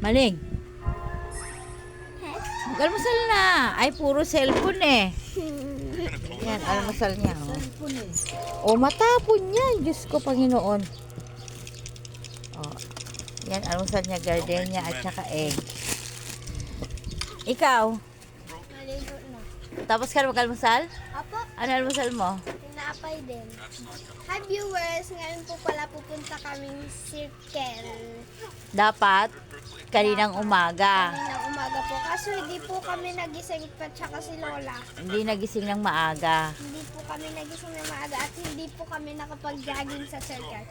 Maling. Almusal na. Ay, puro cellphone eh. Yan, almusal niya. Oh. O, matapon niya. Diyos ko, Panginoon. Oh. Yan, almusal niya, gardenia at saka egg. Ikaw, tapos ka na mag-almusal? Apo, Ano almusal mo? tinapay din. Hi viewers, ngayon po pala pupunta kaming circle. Dapat, kaninang umaga. Kaninang umaga po. Kaso hindi po kami nagising pa tsaka si Lola. Hindi nagising ng maaga. Hindi po kami nagising na maaga at hindi po kami nakapag-jogging sa circle.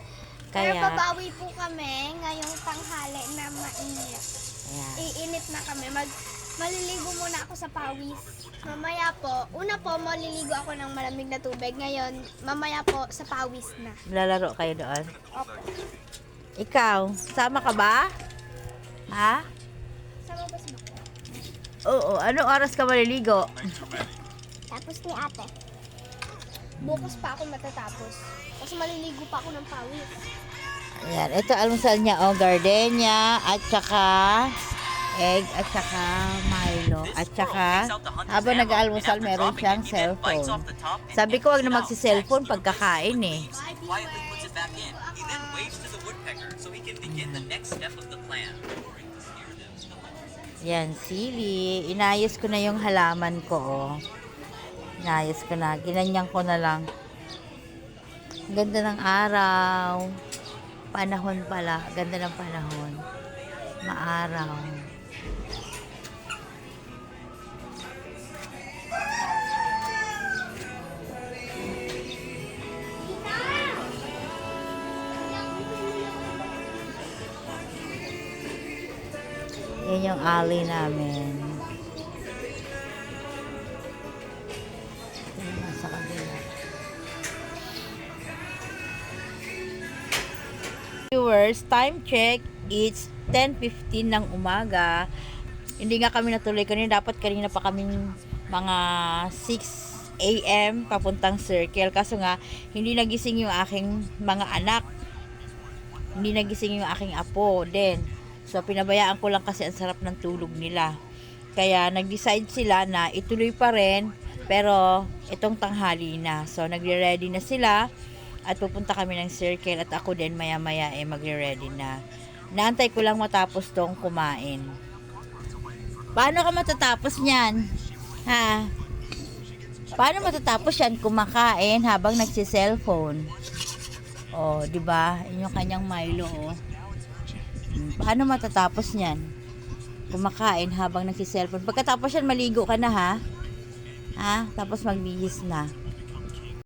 Pero Kaya- babawi po kami ngayong tanghali na mainit. Ayan. Iinit na kami. Mag maliligo muna ako sa pawis. Mamaya po, una po maliligo ako ng malamig na tubig. Ngayon, mamaya po sa pawis na. Lalaro kayo doon. Opo. Ikaw, sama ka ba? Ha? Sa labas ba? Oo, anong oras ka maliligo? Tapos ni ate. Bukas pa ako matatapos. Kasi maliligo pa ako ng pawis. Ayan, ito almusal niya, oh, gardenia, at saka egg, at saka Milo, at saka habang nag-aalmusal, meron siyang cellphone. Sabi ko, wag na magsi-cellphone pagkakain eh. Yan, sili. Inayos ko na yung halaman ko, oh. Inayos ko na. Ginanyan ko na lang. Ang Ganda ng araw. Panahon pala. Ganda ng panahon. Maaraw. Yan yung alley namin. Yan, nasa kabila. Viewers, time check. It's 10.15 ng umaga. Hindi nga kami natuloy kanina. Dapat kanina pa kaming mga 6 a.m. papuntang circle. Kaso nga, hindi nagising yung aking mga anak. Hindi nagising yung aking apo din. So, pinabayaan ko lang kasi ang sarap ng tulog nila. Kaya, nag-decide sila na ituloy pa rin, pero itong tanghali na. So, nagre-ready na sila at pupunta kami ng circle at ako din maya-maya eh magre-ready na. Naantay ko lang matapos tong kumain. Paano ka matatapos niyan? Ha? Paano matatapos yan kumakain habang nagsi-cellphone? Oh, 'di ba? Yun yung kanyang Milo oh. Hmm, Paano matatapos niyan? Kumakain habang nagsi-cellphone. Pagkatapos yan, maligo ka na ha? Ha? Tapos magbihis na.